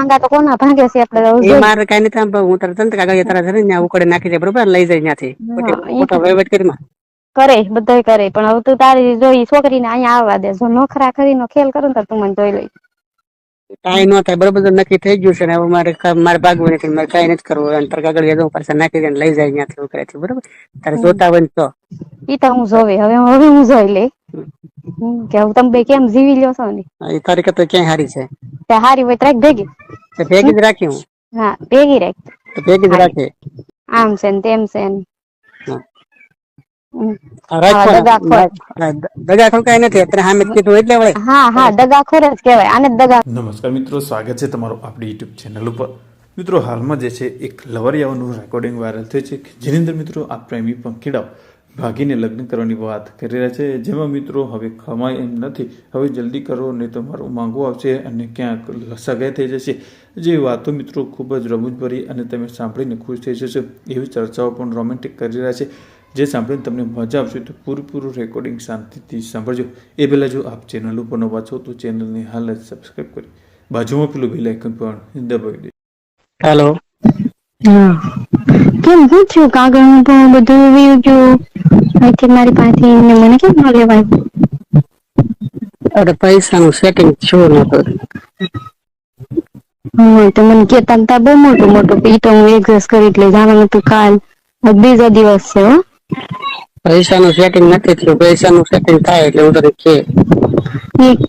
ભાંગા તો કોના ભાંગે છે આપણે એ મારે કઈ નથી આમ હું તારે તંત્ર કાગળ તારા ઘરે ત્યાં ઉકળે નાખી દે બરોબર? લઈ જાય ત્યાંથી. વહીવટ કરી કરે બધાય કરે પણ હવે તું તારી જોઈ છોકરીને અહીંયા આવવા દે. જો નોખરા કરીને ખેલ કરું તો તું મને જોઈ લઈ. કાંઈ ન થાય બરોબર તો નક્કી થઈ ગયું છે ને હવે મારે મારે ભાગવું નથી મારે કઈ નથી કરવું. અને તારા કાગળ યાદો પાછા નાખી દે લઈ જાય ત્યાંથી ઉકળેથી બરોબર? તારે જોતા હોય તો. ઈ તો હું જોવે હવે હવે હું જોઈ લે. કે હું તમે બે કેમ જીવી લ્યો છો ને? એ તારી કરતા ક્યાંય હારી છે? તે હારી હોય ત્રેક ભેગી. તો ભેગી જ રાખી હું? હા ભેગી રાખ. તો ભેગી જ રાખે. આમ છે ને તેમ છે ને. નમસ્કાર મિત્રો સ્વાગત છે તમારું આપણી યુટ્યુબ ચેનલ ઉપર. મિત્રો હાલમાં જે છે એક લવરિયાઓનું રેકોર્ડિંગ વાયરલ થયું છે જેની અંદર મિત્રો આ પ્રેમી પંખીડાઓ ભાગીને લગ્ન કરવાની વાત કરી રહ્યા છે. જેમાં મિત્રો હવે ખમાય એમ નથી. હવે જલ્દી કરો નહીં તો મારું માંગવું આવશે અને ક્યાંક સગાઈ થઈ જશે. જે વાતો મિત્રો ખૂબ જ રમૂજભરી અને તમે સાંભળીને ખુશ થઈ જશો. એવી ચર્ચાઓ પણ રોમેન્ટિક કરી રહ્યા છે. જે સાંભળીને તમને મજા આવશે તો પૂરેપૂરું રેકોર્ડિંગ શાંતિથી સાંભળજો. એ પહેલાં જો આપ ચેનલ ઉપર નવા છો તો ચેનલને હાલ જ સબસ્ક્રાઈબ કરી બાજુમાં પેલું બેલ આઇકન પણ દબાવી દે હેલો કેમ? શું થયું કાગળ પણ બધું વીયું ગયું અહીંથી મારી પાસે ને મને કેમ ન લેવાય? અરે પૈસાનું સેટિંગ થયું નતું હા તો મને કેતા તા બહુ મોટું મોટું તો હું એક્ઝેસ કરી એટલે જવાનું હતું કાલ. બીજા બીજો દિવસ છે હો. પૈસાનું સેટિંગ નથી થયું. પૈસાનું સેટિંગ થાય એટલે હું તને કે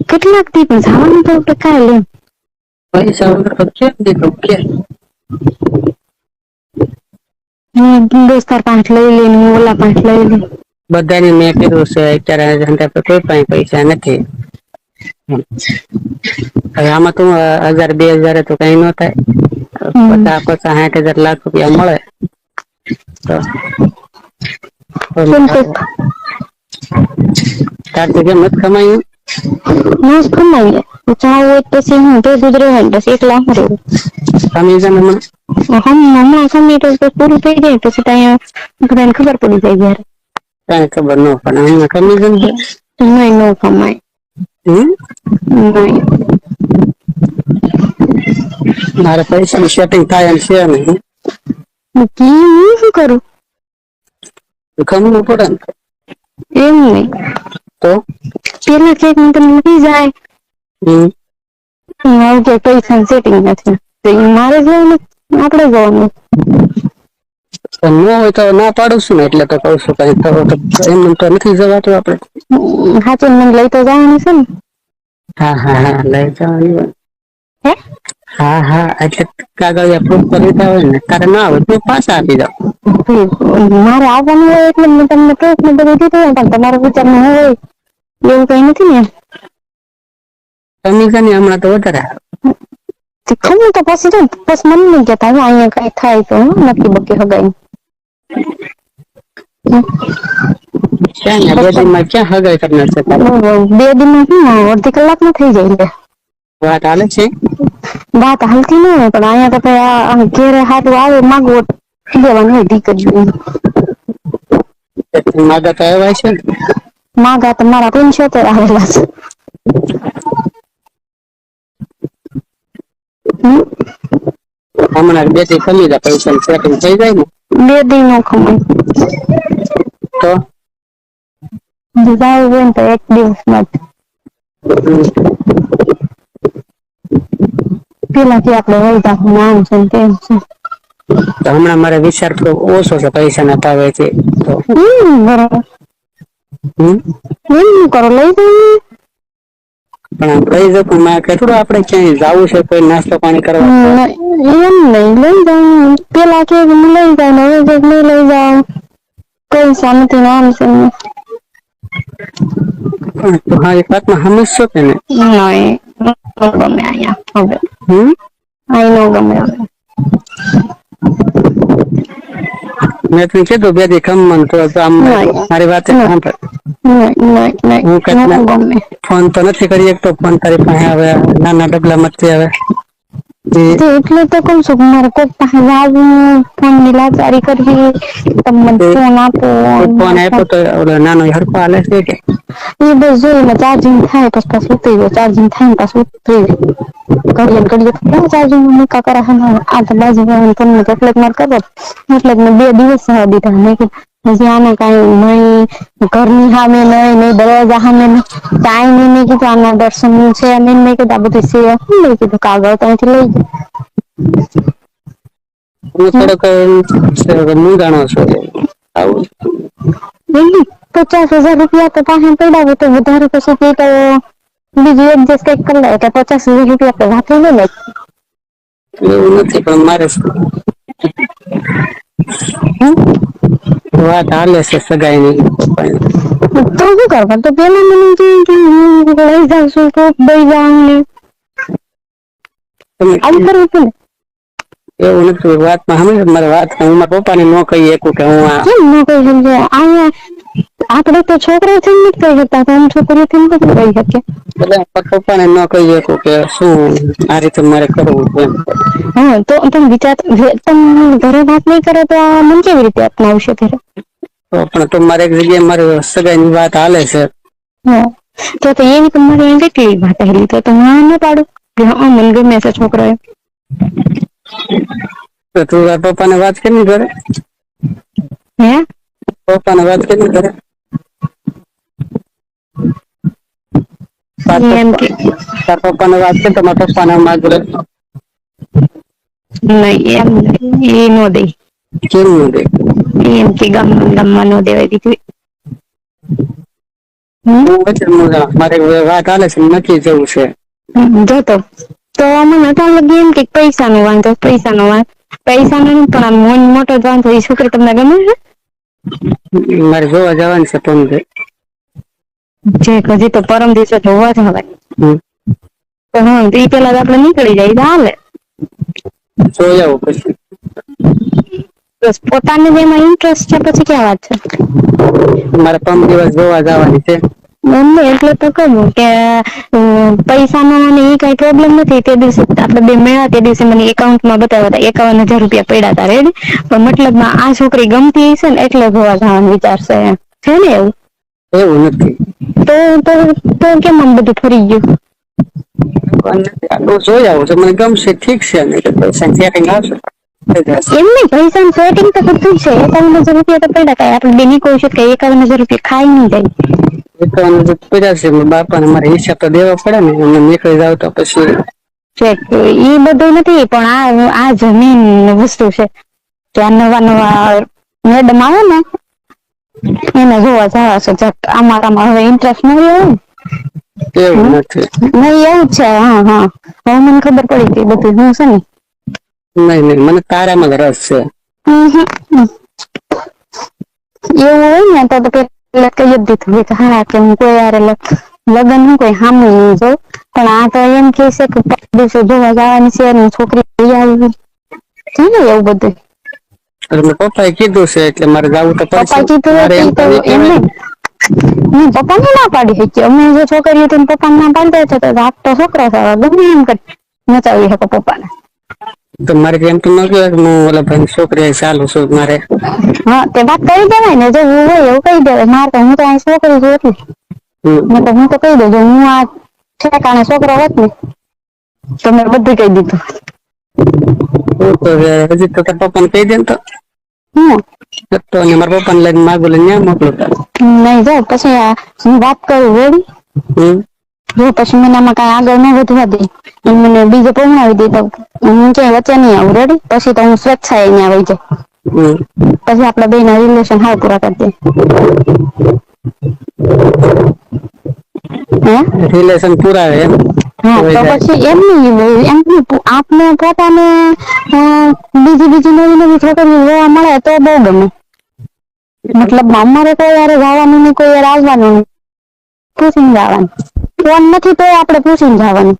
કેટલાક દી પણ જવાનું તો આપણે લે. પૈસા વગર તો કેમ દીધું? કે? હું દોસ્તાર પાંચ લઈ લઈને હું ઓલા પાંચ લઈ લઈ બધાને મેં કીધું છે અત્યારે ધંધા પર કોઈ પણ પૈસા નથી. હવે આમાં તો હજાર બે હજાર તો કઈ ન થાય. પચાસ પચાસ સાઠ હજાર લાખ રૂપિયા મળે. તો કેમ કે? તારથી કેમ નથી કમાયું હું કમાઈએ ચા હોય પછી હું તો ગુજરે હોય ને પછી એકલા હું રહેવું. કમિશન હમણાં? હમ હમણાં સમય તો પૂરું થઈ જાય પછી ત્યાં બધાને ખબર પડી જાય કઈ ખબર ન પડે હમણાં કમિશન છે? જ્યારે નહીં ન કમાય? નહીં. મારે પૈસાનું સેટિંગ થાય એમ છે નહીં. હું શું કરું? ગમવું પડે ને એમ નહીં તો? પેલા ચેકમાં તમને મળી જાય? હમ. મારું કે પૈસા સેટિંગ નથી. તો મારે જવાનું આપણે જવાનું. તો ન હોય તો ના પાડું છું ને એટલે તો કહું છું કઈ તો એમ તો નથી જવાતું આપણે. હાચે મને લઈ તો જવાનું છે ને. હા હા હા લઈ જવાનું. હે? હા હા એટલે કાગળિયા પ્રૂફ કરી હોય ને તારે ના હોય તો પાછા આપી દો. મારે આવવાનું હોય એટલે મેં તમને પ્રૂફ ને બધું દીધું હોય પણ તમારો વિચાર ન હોય. એવું કઈ નથી ને? કમિશન હમણાં તો વધારે ખબર તો પછી તો પછી મને નહીં કહેતા અહીંયા કઈ થાય તો નક્કી બકી હગાઈ. બે દિનમાં ક્યાં હગાઈ કરનાર છે બે દિન અડધી કલાકમાં થઈ જાય વાત હાલે છે? વાત હાલતી ન હોય પણ અહીંયા તો આ- ઘેરે હાથું આવે માગવો લેવાનું હોય દીકરી માગા તો આવ્યા છે. માગા તો મારા પંચોતેર આવેલા છે. હમણાં બેથી કમી પૈસા સેટિંગ થઈ જાય ને? બે નો ખમાય તો? જાવ બેન તો એક દિવસમાં જ. પેલા થી આપણે વળતા નામ છે તેમ છે. તો હમણાં મારે વિચાર થોડો ઓછો છે પૈસા ના ભાવે છે તો હમ બરાબર. હમ? એમ કરો લઈ જઈએ પણ લઈ જતું માં કેટલું આપણે ક્યાંય જવું છે કોઈ નાસ્તો પાણી કરવા? એમ નહીં લઈ જાઉં પેલા કે લઈ ને હવે કે નહીં લઈ જાવ કઈ શાંતિ નામ છે ને. વાત હા એક વાતમાં સમજશો કે ને નહીં ન ગમે અહીંયા હવે. હમ? અહીં ન ગમે મેં તું કે બે દેખમ મન તો આમ. મારી વાત હું કંઈક ન ના- ગમે ફોન તો નથી કરી તો ફોન તારી પાસે આવે નાના ડબલા મત આવે. એટલે તો કહું છું કે મારે કોઈક પાસે જવું ફોનની લાચારી કરવી તમને તે- ફોન આપો ફોન આપ્યો તો ઓલો નાનો હરખો હાલે છે કે એ બસ જોઈને ચાર્જિંગ થાય પછી પાછું ઉતરી જાય ચાર્જિંગ થાય ને પાછું ઉતરી જાય ઘડીએ ને ઘડીએ ક્યાં ચાર્જિંગ મૂકા કરે હે આ તો બાજુ વાળાને ફોનમાં એટલે જ મારે કરો એટલે જ મેં બે દિવસ સવા દીધા મેં કીધું હજી આને કઈ નહીં ઘરની સામે નહીં નહીં દરવાજા સામે નહીં. નહીં મેં કીધું આના દર્શન છે. અને મેં કીધું આ બધું છે શું મેં કીધું? કાગળ ત્યાંથી લઈ હું એમની પચાસ હજાર રૂપિયા તો પાસે પડ્યા તો વધારે પછી તો બીજું એડજસ્ટ કંઈક કરી લે. એટલે પચાસ હજાર રૂપિયા તો વાપરી લે. ને એવું નથી પણ મારે? વાત હાલે છે સગાઈ ની તો શું કરવા તો પેલા મને કે હું લઈ જાઉં છું તો દઈ જાઉં ને આવું કરવું છે એવું નથી વાતમાં હમણાં મારે વાત હું મારા પપ્પાને ન કહી શકું કે હું આ કેમ ન કહી સમજે અહીંયા આપણે તો છોકરા છે નથી કહી શકતા તો આમ છોકરીઓ થી નથી કહી શકીએ બધા પપ્પાને ન કહી શકું કે શું આ રીતે મારે કરવું છે એમ. હા તો તમે વિચાર જે તમે ઘરે વાત નહીં કરો તો આ મન કેવી રીતે અપનાવશે ઘરે તો પણ તો મારે એક જગ્યાએ મારી સગાઈની વાત હાલે છે હા તો તો એવી તમારી અહીં કેટલી વાત હેલી તો તમે હા ન પાડો કે હા મને ગમે છે છોકરો એમ તો તું તારા પપ્પાને વાત કરી ઘરે હે પપ્પાને વાત કરી કરે તારા પપ્પાને વાત કરી તો મારા પપ્પાને માગરે નહીં એમ એ નો દે. કેમ ન દે? એમ કે ગામમાં ગામમાં નો દેવાય દીકરી. મારે વાત હાલે છે નક્કી જવું છે. જોતો તો. મને લગી એમ કે પૈસા નો વાંધો પૈસા નો વાંધો પૈસા નો પણ આ મોન મોટો જ વાંધો એ છોકરી તમને ગમે છે? મારે જોવા જવાનું છે પંદે જે હજી તો પરમ દિવસે જોવા જવાય. તો હા તો ઈ પેલા આપણે નીકળી જાય તો હાલે. જોઈ આવું પછી. બસ પોતાને જેમાં ઇન્ટરેસ્ટ છે પછી ક્યાં વાત છે? મારે પમ દિવસ જોવા જવાની છે. એમને એટલે તો કહું કે પૈસા પૈસાનો અને એ કઈ પ્રોબ્લેમ નથી. તે દિવસે આપણે બે મેળા તે દિવસે મને એકાઉન્ટમાં બતાવ્યા હતા એકાવન હજાર રૂપિયા પડ્યા હતા રેડી પણ મતલબમાં આ છોકરી ગમતી હશે ને એટલે જોવા જવાનું વિચારશે. છે ને એવું? એવું નથી. તો તો તો કેમ આમ બધું ફરી ગયું? જોઈ આવું છે. મને ગમશે ઠીક છે તો પૈસા કઈ આવશે. એમ નહીં પૈસા સેટિંગ તો બધું છે. એકાવન હજાર રૂપિયા તો પડ્યા હતા આપણે બેની કોઈ છે કે એકાવન હજાર રૂપિયા ખાઈ નહીં જાય. એકાવન હજાર પડ્યા છે. બાપાને મારે હિસાબ તો દેવા પડે ને. એમને નીકળી જાવ તો પછી ચેક એ બધું નથી પણ આ આ જમીન વસ્તુ છે. ત્યાં નવા નવા મેડમ આવે ને એને જોવા જવા છે. જક અમારામાં હવે ઇન્ટરેસ્ટ નહીં હોય ને. એવું નથી. નહીં એવું છે. હા હા. હવે મને ખબર પડી ગઈ બધું હું છે ને? નહીં નહીં મને તારામાં જ રસ છે. એવું હોય ને તો તો પેલા કહી જ દીધું કે હા કે હું કોઈ યાર લગ્ન હું કોઈ સામે નહીં જોઉં પણ આ તો એમ કે છે કે દિવસે જોવા જવાની છે અને છોકરી લઈ આવી છે ને એવું બધું એટલે મેં પપ્પાએ કીધું છે એટલે મારે જવું તો પપ્પા કીધું મારે હું હું પપ્પાને ના પાડી શકીએ અમે જે છોકરીઓ હતી પપ્પા ના પાડતા હતા તો આપ તો છોકરા સારા ગમે એમ કરી નચાવી શકો પપ્પાને તો મારે એમ તો ન કહેવાય કે હું ઓલા ભાઈ છોકરી ચાલુ છું મારે. હા તે વાત કરી દેવાય ને જો હું હોય એવું કહી દેવાય. મારે તો હું તો અહીં છોકરી છું એટલે મેં તો હું તો કહી દઉં હું આ ઠેકાણે છોકરો હોત ને તો મેં બધું કહી દીધું. હું તો હજી તો તારા પપ્પાને કહી દે ને તો. હમ. તો મારા પપ્પાને લઈને માગું લઈને મોકલું નહીં જો પછી આ હું વાત કરું રેડી? હમ. જો પછી મને આમાં કઈ આગળ ન વધવા દે અને મને બીજે પહોંચાડી દે તો હું ક્યાંય વચ્ચે નહીં આવું રેડી પછી તો હું સ્વેચ્છાએ અહીંયા આવી જાય પછી આપડા બે ના રિલેશન હાવ પૂરા કરી દે. હે? રિલેશન પૂરા હા તો પછી એમ નહીં એમ આપને પોતાને બીજી બીજી નવી નવી છોકરીઓ જોવા મળે તો બહુ ગમે. મતલબ અમારે કોઈ યાર જવાનું નહીં કોઈ યાર આવવાનું નહીં. પૂછીને જવાનું. ફોન નથી તો આપણે પૂછીને જવાનું.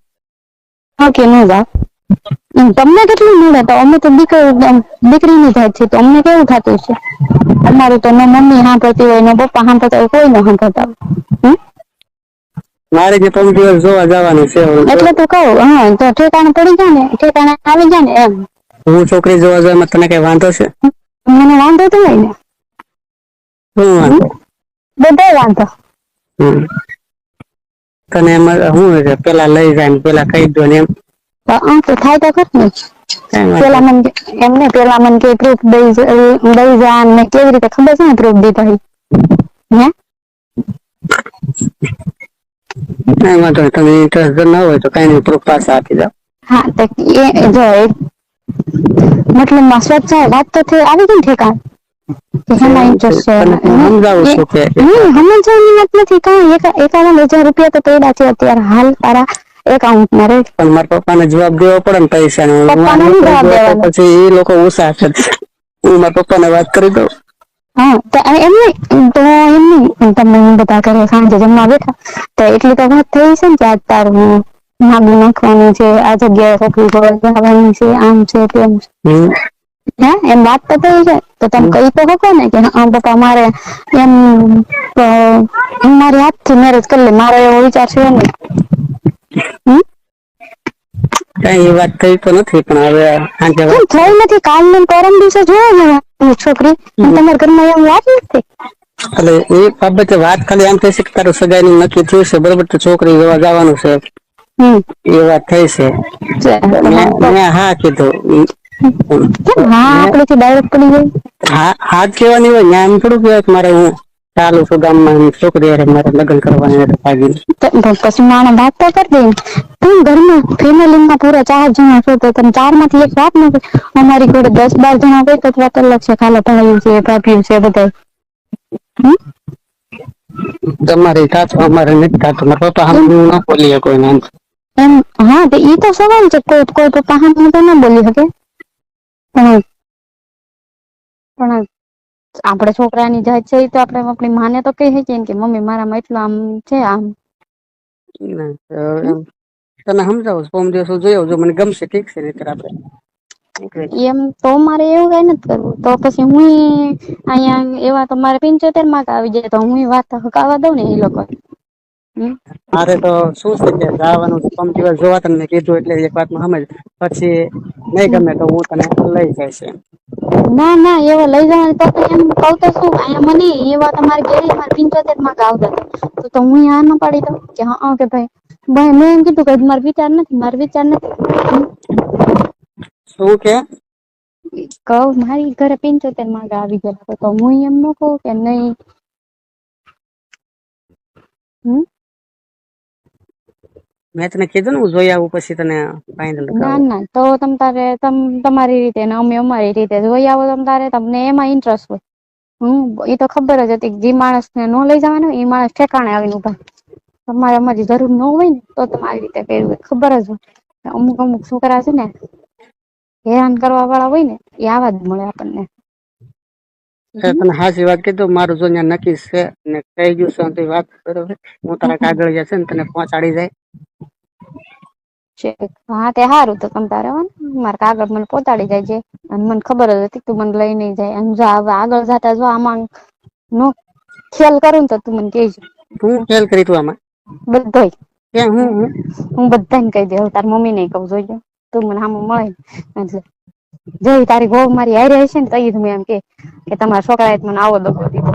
ઓકે ન જાવ તમને કેટલું મળે? તો અમે તો દીકરી દીકરીની જાત છે તો અમને કેવું થતું છે અમારું તો ન મમ્મી સાંભળતી હોય ન પપ્પા સાંભળતા હોય કોઈ ન સાંભળતા હોય. મારે જે પંદર દિવસ જોવા જવાનું છે એટલે તો કહું હા તો ઠેકાણે પડી જાય ને ઠેકાણે આવી જાય ને એમ. હું છોકરી જોવા જવામાં તને કઈ વાંધો છે? મને વાંધો તો હોય ને. શું વાંધો? બધો વાંધો. તને એમ છે? પેલા લઈ જાય પેલા કહી દો ને એમ. તો આમ તો થાય તો ખરું ને. પેલા મને એમને પેલા મને કે પ્રૂફ દઈ દઈ જા ને કેવી રીતે ખબર છે ને પ્રૂફ દીધા? હે? એમાં વાંધો તમે ઇન્ટરેસ્ટ ન હોય તો કઈ નહીં પ્રૂફ પાછા આપી દો. હા તો એ જો મતલબમાં સ્વચ્છ વાત તો થઈ આવી ગઈ ઠેકાણ? સમજાવું છું. કે વાત નથી કાંઈ એકાવન હજાર રૂપિયા તો પડ્યા છે અત્યારે હાલ તારા એકાઉન્ટમાં રે. પણ મારા પપ્પાને જવાબ દેવો પડે ને પૈસા નો. પપ્પાને નહીં જવાબ દેવાનો. પછી એ લોકો ઉત્સાહ કરશે હું મારા પપ્પાને વાત કરી દઉં. હા તો આ એમ નહીં તો એમ નહીં તમે બધા ઘરે સાંજે જમવા બેઠા. તો એટલી તો વાત થઈ છે ને કે આજ તારું માગું નાખવાનું છે. આ જગ્યાએ જવાની છે આમ છે તેમ છે. હે? એમ વાત તો થઈ છે તો તમે કહી તો શકો ને કે હા પપ્પા મારે એમ મારી હાથથી મેરેજ કરી લે. મારો એવો વિચાર છે નહીં. કઈ વાત થઈ તો નથી પણ હવે આજે વાત થઈ નથી. કાલ ને પરમ દિવસે જોવા જવા છોકરી. તમારા ઘરમાં એમ વાત નથી. એટલે એ બાબતે વાત ખાલી એમ થઈ છે કે તારું સગાઈનું નક્કી થયું છે બરોબર? તો છોકરી જોવા જવાનું છે. એ વાત થઈ છે. મેં હા કીધું. કેમ હા આપડેથી ડાયરેક્ટ પડી જાય. હા હા કેવાની કહેવાની હોય ને એમ થોડું કહેવાય કે મારે હું ચાલુ છું ગામમાં માં છોકરી અરે મારે લગ્ન કરવાની તો પછી માણસ વાત તો કરી દે તું ઘરમાં ફેમિલીમાં પૂરા ચાર જણા છો તો તમે ચારમાંથી એક વાત નથી. અમારી જોડે દસ બાર જણા હોય તો વાત અલગ છે ખાલી ભાઈ છે ભાભી છે બધા તમારે થાતું અમારે નથી થાતું મારા પપ્પા હમ ન બોલીએ કોઈ એમ. એમ હા તો ઈ તો સવાલ છે કોઈ કોઈ પપ્પા હમ તો ના બોલી શકે. પણ પણ આપણે છોકરાની જાત છે તો આપણે આપણી માને તો કહી શકીએ કે મમ્મી મારામાં એટલું આમ છે આમ. એમ તને સમજાવું સોમ દિવસો જોયો જો મને ગમશે ઠીક છે નહીંતર આપણે એમ તો મારે એવું કઈ નથી કરવું. તો પછી હું અહીંયા એવા તો મારે પિંચોતેર માર્ક આવી જાય તો હું વાત હકાવા દઉં ને એ લોકો મારે તો શું છે કે જવાનું દિવસ જોવા તમને કીધું એટલે એક વાતમાં સમજ. પછી નહીં ગમે તો હું તને લઈ જઈશ ના ના એવા લઈ જવાની તો એમ કહું તો શું? અહીંયા મને એવા તમારે ઘેરે મારે પિંચોતેર આવતા હતા તો તો હું આ ના પાડી દઉં? કે હા કે ભાઈ. ભાઈ મેં એમ કીધું કે મારો વિચાર નથી મારો વિચાર નથી. શું કે? કહું મારી ઘરે પિંચોતેરમાં આવી ગયા તો હું એમ ન કહું કે નહીં. હમ? મેં તને કીધું ને હું જોઈ આવું પછી તને ફાઇનલ ના ના તો તમ તારે તમ તમારી રીતે ને અમે અમારી રીતે જોઈ આવો તમ તારે તમને એમાં ઇન્ટરેસ્ટ હોય. હમ એ તો ખબર જ હતી જે માણસ ને ન લઈ જવાનો એ માણસ ઠેકાણે આવીને ઊભા તમારે અમારી જરૂર ન હોય ને તો તમારી રીતે પહેરવું ખબર જ હોય. અમુક અમુક છોકરા છે ને હેરાન કરવા વાળા હોય ને એ આવા જ મળે આપણને. તને હાજી વાત કીધું મારું જો નક્કી છે ને થઈ ગયું છે વાત બરોબર હું તારા કાગળ છે ને તને પહોંચાડી જાય. છે. હા તે સારું તો તમ તારે હો કાગળ મને પહોંચાડી જાય છે. અને મને ખબર જ હતી તું મને લઈ નહીં જાય. અને જો હવે આગળ જતા જો આમાં નો ખેલ કરું તો તું મને કહેજો. હું ખેલ કરી તું આમાં? બધાય. કે હું હું? હું બધાને કહી દે. તાર મમ્મી ને કહું જોઈએ તું મને સામે મળે એટલે જોઈ તારી ગોવ મારી હારે હશે ને તો ઈ મેં એમ કે કે તમારા છોકરાએ એ મને આવો દગો દીધો.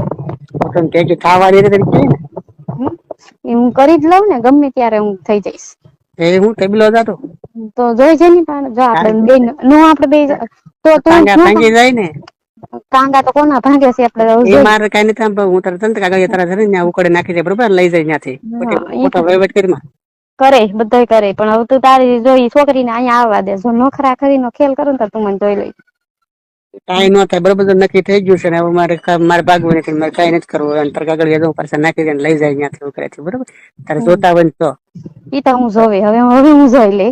તને કે કે ખાવાની રીતે કે? એ હું કરી જ લઉં ને ગમે ત્યારે હું થઈ જઈશ. એ હું ટેબલો જાતો તો જોઈ છે ને જો આપણે બે નો આપણે બે તો તું ભાંગી જાય ને. કાંગા તો કોના ભાંગે છે આપણે એ. મારે કઈ નથી આમ હું તારે તંત કાગળ તારા ધરે ને ઉકળે નાખી દે બરોબર? લઈ જાય ત્યાંથી. મોટા વહીવટ કરી કરે બધાય કરે. પણ હવે તું તારી જોઈ છોકરીને અહીંયા આવવા દે. જો નોખરા કરીને ખેલ કરું તો તું મને જોઈ લઈ. કાંઈ ન થાય બરોબર નક્કી થઈ ગયું છે ને હવે મારે મારે ભાગવું નથી મારે કાંઈ નથી કરવું. અંતર કાગળ જવું પાછા નાખી દે લઈ જાય ત્યાંથી ઉકળેથી બરોબર? તારે જોતા હોય તો. ઈ તો હું જોવી હવે હવે હું જોઈ લે.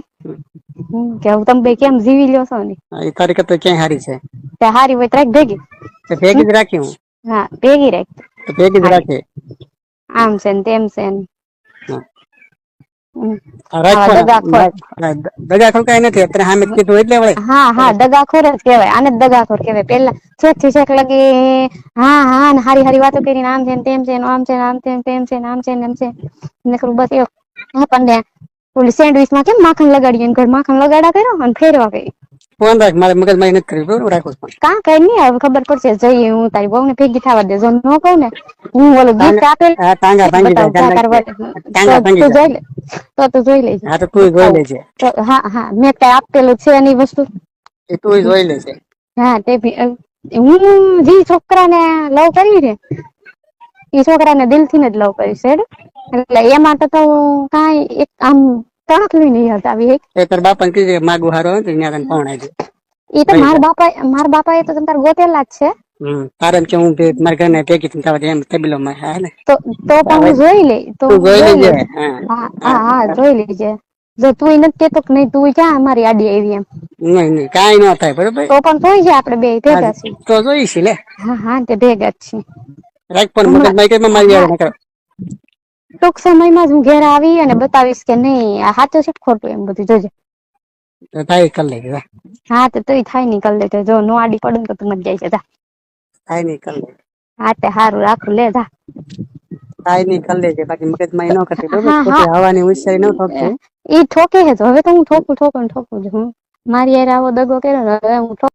કે હું તમે બે કેમ જીવી લ્યો છો ને? એ તારી કરતા ક્યાંય હારી છે? તે હારી હોય ત્રેક ભેગી. તો ભેગી જ રાખી હું. હા ભેગી રાખ. તો ભેગી જ રાખે. આમ છે ને તેમ છે ને. દગાખોર. ના, દગા ખોર કાંઈ નથી. અત્યારે સામે કીધું એટલે વળે. હા હા દગાખોર જ કહેવાય. આને જ દગાખોર કહેવાય. પેલા છેકથી છેક લગી હા હા ને હારી હારી વાતો કરીને આમ છે ને તેમ છે ને આમ છે ને આમ છે ને તેમ છે ને આમ છે ને એમ છે. નકરું બસ એવું. આપણને ઓલી સેન્ડવિચમાં કેમ માખણ લગાડીએ ઘર માખણ લગાડા કર્યો અને ફેરવા કરી ફોન રાખ મારે મગજમાં નથી કરી બરોબર રાખું છું ફોન. કાં કઈ નહીં હવે ખબર પડશે જઈએ હું તારી બહુ ને ભેગી થવા દે જો ન કહું ને હું ઓલું ગીત આપે હા ટાંગા ભાંગી જાય. ટાંગા ભાંગી જાય તો તું જોઈ લેજે હા તો તું જોઈ લેજે હા હા મેં કઈ આપેલું છે એની વસ્તુ એ તું જોઈ લેજે હા તે હું જે છોકરાને લવ કરી ને એ છોકરાને દિલથી જ લવ કરીશ હેડ એટલે એમાં તો તો કાંઈ એક આમ તણકલી નહીં હટાવી એક એ તાર બાપાને કીધું કે માગું હારો તો ત્યાં તને ફોન આવી એ તો મારા બાપા મારા બાપા એ તો તમ તાર ગોતેલા જ છે. તારે એમ કે હું મારા ઘરને ભેગી થઈને થવા એમ એમ તબીલોમાં હા ને? તો તો પણ હું જોઈ લે તો જોઈ લેજે. હા હા જોઈ લેજે. જો તું નથી કેતો કે નહીં તું ક્યાં અમારી આડી આવી એમ? નહીં નહીં કાઈ ન થાય બરોબર? તો પણ જોઈ છે આપણે બે ભેગા છીએ. તો જોઈશ લે. હા હા તે ભેગા જ છીએ. રાખ પણ મગજમાં કઈ મારી આવે ટૂંક સમયમાં જ હું ઘેર આવી અને બતાવીશ કે નહીં આ સાચું છે ખોટું એમ બધું જોજે. થાય કર લેજે હા તો તોય થાય નહીં કર લેજે. જો નો આડી પડે તો તું મત જાય છે જા. થાય નહીં કર લેજે. હા તે સારું રાખું લે જા. થાય નહીં કર લેજે બાકી મગજમાં એ ન કરતી બરોબર? હવાની હોશિયારી ન ઠોકતી એ ઠોકે છે હવે તો હું ઠોકું ઠોકું ઠોકું જ હું. મારી યાર આવો દગો કર્યો હવે હું ઠોકું